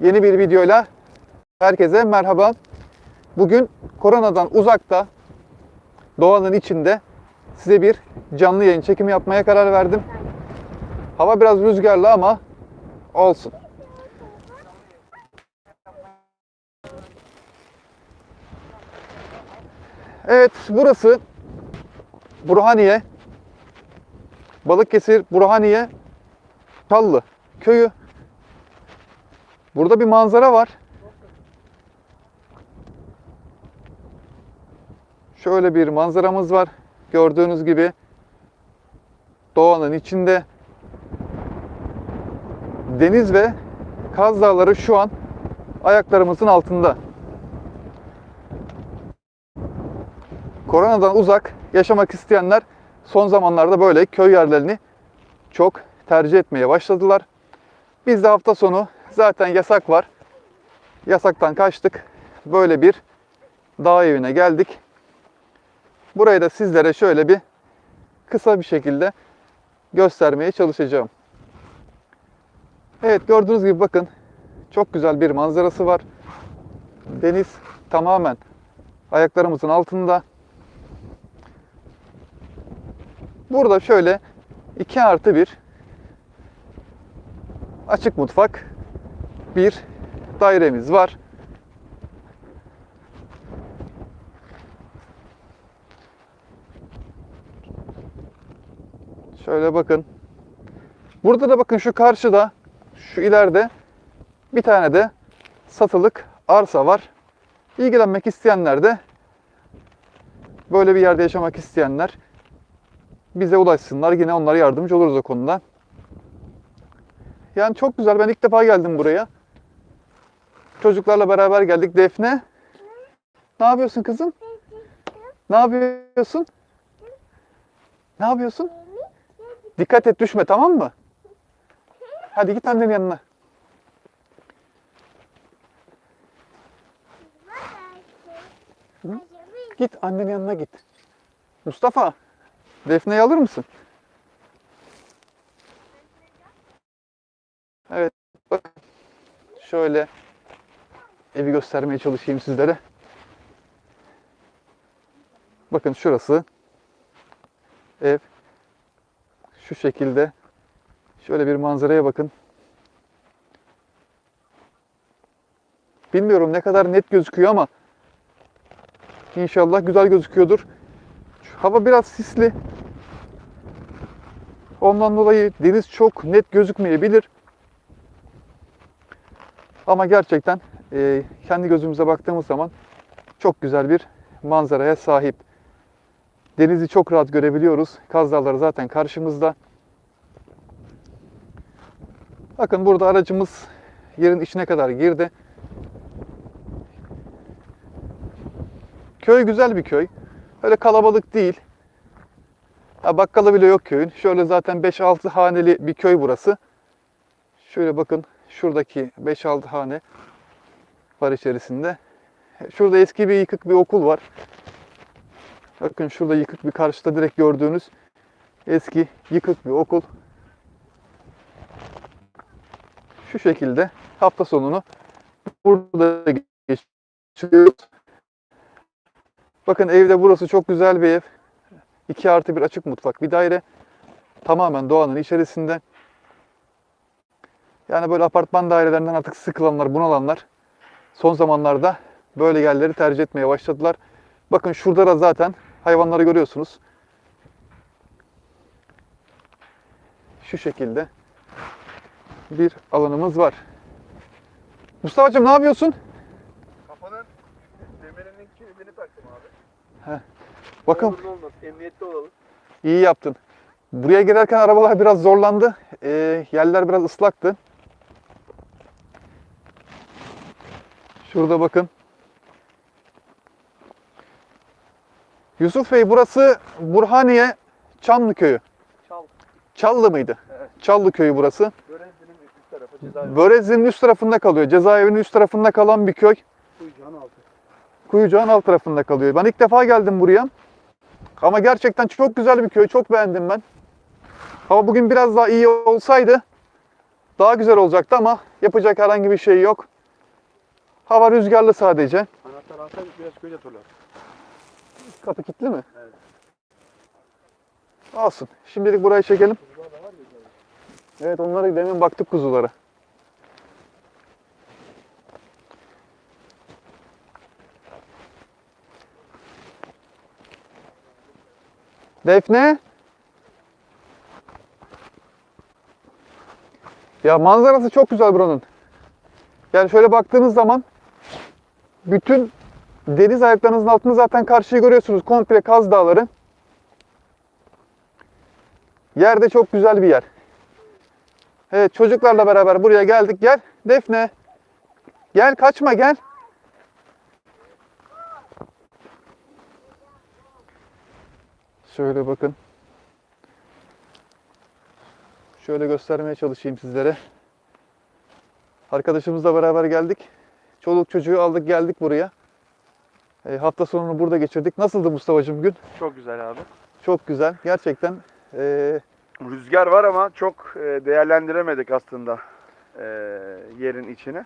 Yeni bir videoyla herkese merhaba. Bugün koronadan uzakta, doğanın içinde size bir canlı yayın çekimi yapmaya karar verdim. Hava biraz rüzgarlı ama olsun. Evet, burası Burhaniye. Balıkesir Burhaniye Çallı köyü. Burada bir manzara var. Şöyle bir manzaramız var. Gördüğünüz gibi doğanın içinde deniz ve Kaz Dağları şu an ayaklarımızın altında. Koronadan uzak yaşamak isteyenler son zamanlarda böyle köy yerlerini çok tercih etmeye başladılar. Biz de hafta sonu zaten yasak var. Yasaktan kaçtık. Böyle bir dağ evine geldik. Burayı da sizlere şöyle bir kısa bir şekilde göstermeye çalışacağım. Evet gördüğünüz gibi bakın çok güzel bir manzarası var. Deniz tamamen ayaklarımızın altında. Burada şöyle 2 artı bir açık mutfak bir dairemiz var. Şöyle bakın. Burada da bakın şu karşıda, şu ileride bir tane de satılık arsa var. İlgilenmek isteyenler de böyle bir yerde yaşamak isteyenler bize ulaşsınlar. Yine onlara yardımcı oluruz o konuda. Yani çok güzel. Ben ilk defa geldim buraya. Çocuklarla beraber geldik. Defne. Ne yapıyorsun kızım? Ne yapıyorsun? Ne yapıyorsun? Dikkat et düşme tamam mı? Hadi git annenin yanına. Git annenin yanına git. Mustafa, Defne'yi alır mısın? Evet. Şöyle evi göstermeye çalışayım sizlere. Bakın şurası ev. Şu şekilde. Şöyle bir manzaraya bakın. Bilmiyorum ne kadar net gözüküyor ama inşallah güzel gözüküyordur. Şu Hava biraz sisli. Ondan dolayı deniz çok net gözükmeyebilir. Ama gerçekten e, kendi gözümüze baktığımız zaman çok güzel bir manzaraya sahip. Denizi çok rahat görebiliyoruz. Kaz Dağları zaten karşımızda. Bakın burada aracımız yerin içine kadar girdi. Köy güzel bir köy. Öyle kalabalık değil. Ha, bakkalı bile yok köyün. Şöyle zaten 5-6 haneli bir köy burası. Şöyle bakın şuradaki 5-6 hane var içerisinde. Şurada eski bir yıkık bir okul var. Bakın şurada yıkık bir karşıda direkt gördüğünüz eski yıkık bir okul. Şu şekilde hafta sonunu burada geçiriyoruz. Bakın evde burası çok güzel bir ev. 2 artı bir açık mutfak bir daire. Tamamen doğanın içerisinde. Yani böyle apartman dairelerinden artık sıkılanlar, bunalanlar son zamanlarda böyle yerleri tercih etmeye başladılar. Bakın şurada da zaten hayvanları görüyorsunuz. Şu şekilde bir alanımız var. Mustafa'cığım ne yapıyorsun? Kafanın demirinin kilidini taktım abi. Bakın ne olmaz. Emniyette olalım. iyi yaptın. Buraya girerken arabalar biraz zorlandı. Ee, yerler biraz ıslaktı. Şurada bakın. Yusuf Bey burası Burhaniye Çamlı köyü. Çal. Çallı mıydı? Evet. Çallı köyü burası. Görenizinin üst tarafı cezaevi. Börezli'nin üst tarafında kalıyor. Cezaevinin üst tarafında kalan bir köy. Kuyucağın altı. Kuyucağın alt tarafında kalıyor. Ben ilk defa geldim buraya. Ama gerçekten çok güzel bir köy. Çok beğendim ben. Hava bugün biraz daha iyi olsaydı Daha güzel olacaktı ama yapacak herhangi bir şey yok. Hava rüzgarlı sadece. Anahtar alsaydık biraz köye turlar. Kapı kilitli mi? Evet. Olsun. Şimdilik burayı çekelim. Evet onlara demin baktık kuzulara. Defne? Ya manzarası çok güzel buranın. Yani şöyle baktığınız zaman bütün deniz ayaklarınızın altında zaten karşıyı görüyorsunuz. Komple Kaz Dağları. Yerde çok güzel bir yer. Evet çocuklarla beraber buraya geldik. Gel Defne. Gel kaçma gel. Şöyle bakın. Şöyle göstermeye çalışayım sizlere. Arkadaşımızla beraber geldik. Çoluk çocuğu aldık geldik buraya. E, hafta sonunu burada geçirdik. Nasıldı Mustafa'cığım gün? Çok güzel abi. Çok güzel. Gerçekten e, Rüzgar var ama çok e, değerlendiremedik aslında e, yerin içini.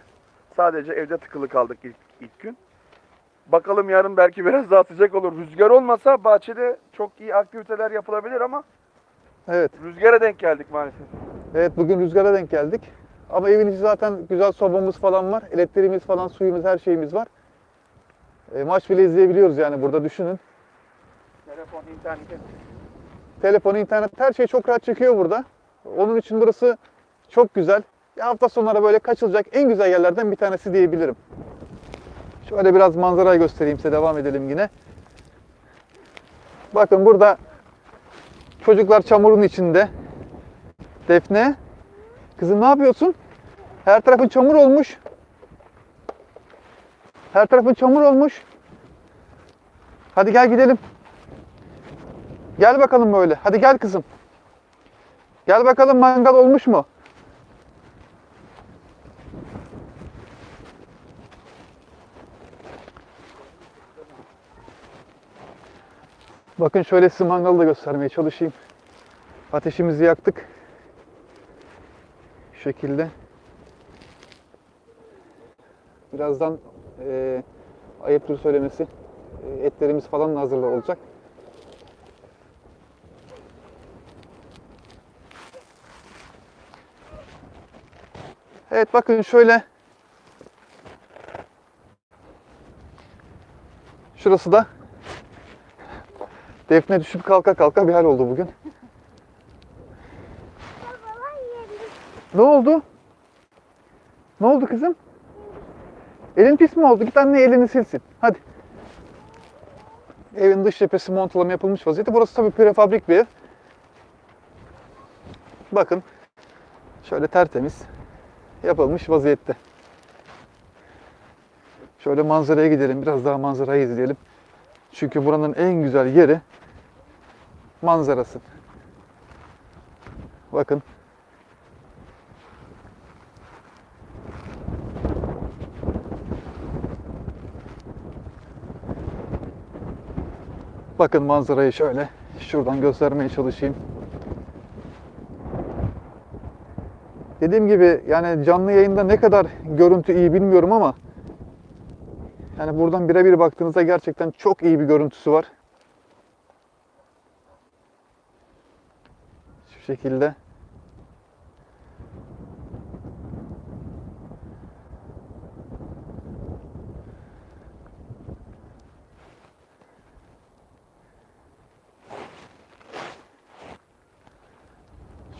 Sadece evde tıkılı kaldık ilk, ilk gün. Bakalım yarın belki biraz daha sıcak olur. Rüzgar olmasa bahçede çok iyi aktiviteler yapılabilir ama evet rüzgara denk geldik maalesef. Evet bugün rüzgara denk geldik. Ama evin içi zaten güzel sobamız falan var. Elektriğimiz falan, suyumuz, her şeyimiz var. E, maç bile izleyebiliyoruz yani burada düşünün. Telefon, internet. Telefon, internet her şey çok rahat çekiyor burada. Onun için burası çok güzel. Bir hafta sonları böyle kaçılacak en güzel yerlerden bir tanesi diyebilirim. Şöyle biraz manzarayı göstereyim size devam edelim yine. Bakın burada çocuklar çamurun içinde. Defne, kızım ne yapıyorsun? Her tarafın çamur olmuş. Her tarafın çamur olmuş. Hadi gel gidelim. Gel bakalım böyle. Hadi gel kızım. Gel bakalım mangal olmuş mu? Bakın şöyle size mangalı da göstermeye çalışayım. Ateşimizi yaktık. Şu şekilde. Birazdan eee ayıptır söylemesi e, etlerimiz falan da hazırlar olacak. Evet bakın şöyle. Şurası da Defne düşüp kalka kalka bir hal oldu bugün. Ne oldu? Ne oldu kızım? Elin pis mi oldu? Git anne elini silsin. Hadi. Evin dış cephesi montalama yapılmış vaziyette. Burası tabii prefabrik bir ev. Bakın. Şöyle tertemiz yapılmış vaziyette. Şöyle manzaraya gidelim. Biraz daha manzarayı izleyelim. Çünkü buranın en güzel yeri manzarası. Bakın. Bakın manzarayı şöyle şuradan göstermeye çalışayım. Dediğim gibi yani canlı yayında ne kadar görüntü iyi bilmiyorum ama yani buradan birebir baktığınızda gerçekten çok iyi bir görüntüsü var. Şu şekilde.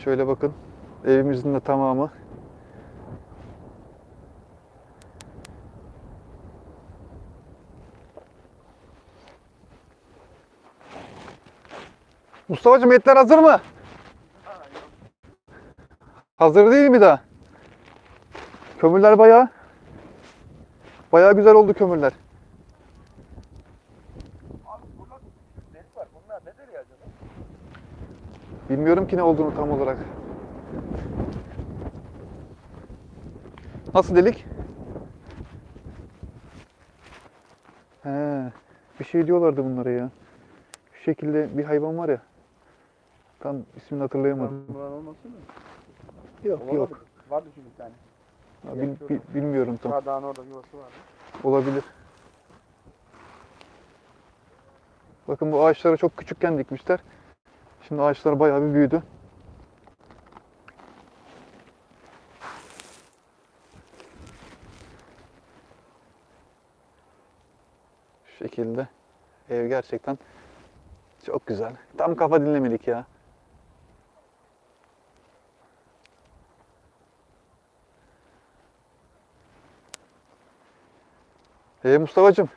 Şöyle bakın. Evimizin de tamamı. Mustafa'cığım etler hazır mı? Hazır değil mi daha? Kömürler bayağı bayağı güzel oldu kömürler. Abi burada net var. Bunlar nedir ya acaba? Bilmiyorum ki ne olduğunu tam olarak. Nasıl delik? He, bir şey diyorlardı bunlara ya. Şu şekilde bir hayvan var ya. Tam ismini hatırlayamadım. Bunlar olmasın mı? Yok Olabilir. yok. Vardı çünkü bir tane. Ya bil- bil- bilmiyorum tam. Bardağın orada yuvası vardı. Olabilir. Bakın bu ağaçları çok küçükken dikmişler. Şimdi ağaçlar bayağı bir büyüdü. Şu şekilde. Ev gerçekten çok güzel. Tam kafa dinlemedik ya. Ee Mustafa'cığım.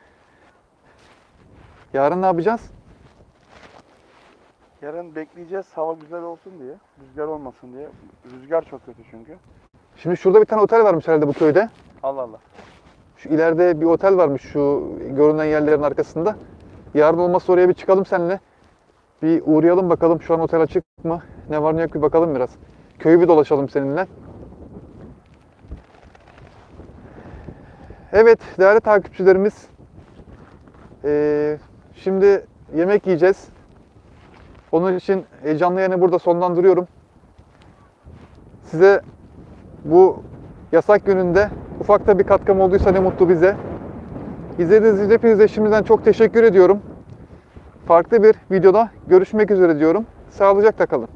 Yarın ne yapacağız? Yarın bekleyeceğiz hava güzel olsun diye. Rüzgar olmasın diye. Rüzgar çok kötü çünkü. Şimdi şurada bir tane otel varmış herhalde bu köyde. Allah Allah. Şu ileride bir otel varmış şu görünen yerlerin arkasında. Yarın olmazsa oraya bir çıkalım seninle. Bir uğrayalım bakalım şu an otel açık mı? Ne var ne yok bir bakalım biraz. Köyü bir dolaşalım seninle. Evet değerli takipçilerimiz. Ee, şimdi yemek yiyeceğiz. Onun için e, canlı yayını burada sonlandırıyorum. Size bu yasak gününde ufak da bir katkım olduysa ne mutlu bize. İzlediğiniz için hepinize şimdiden çok teşekkür ediyorum. Farklı bir videoda görüşmek üzere diyorum. Sağlıcakla kalın.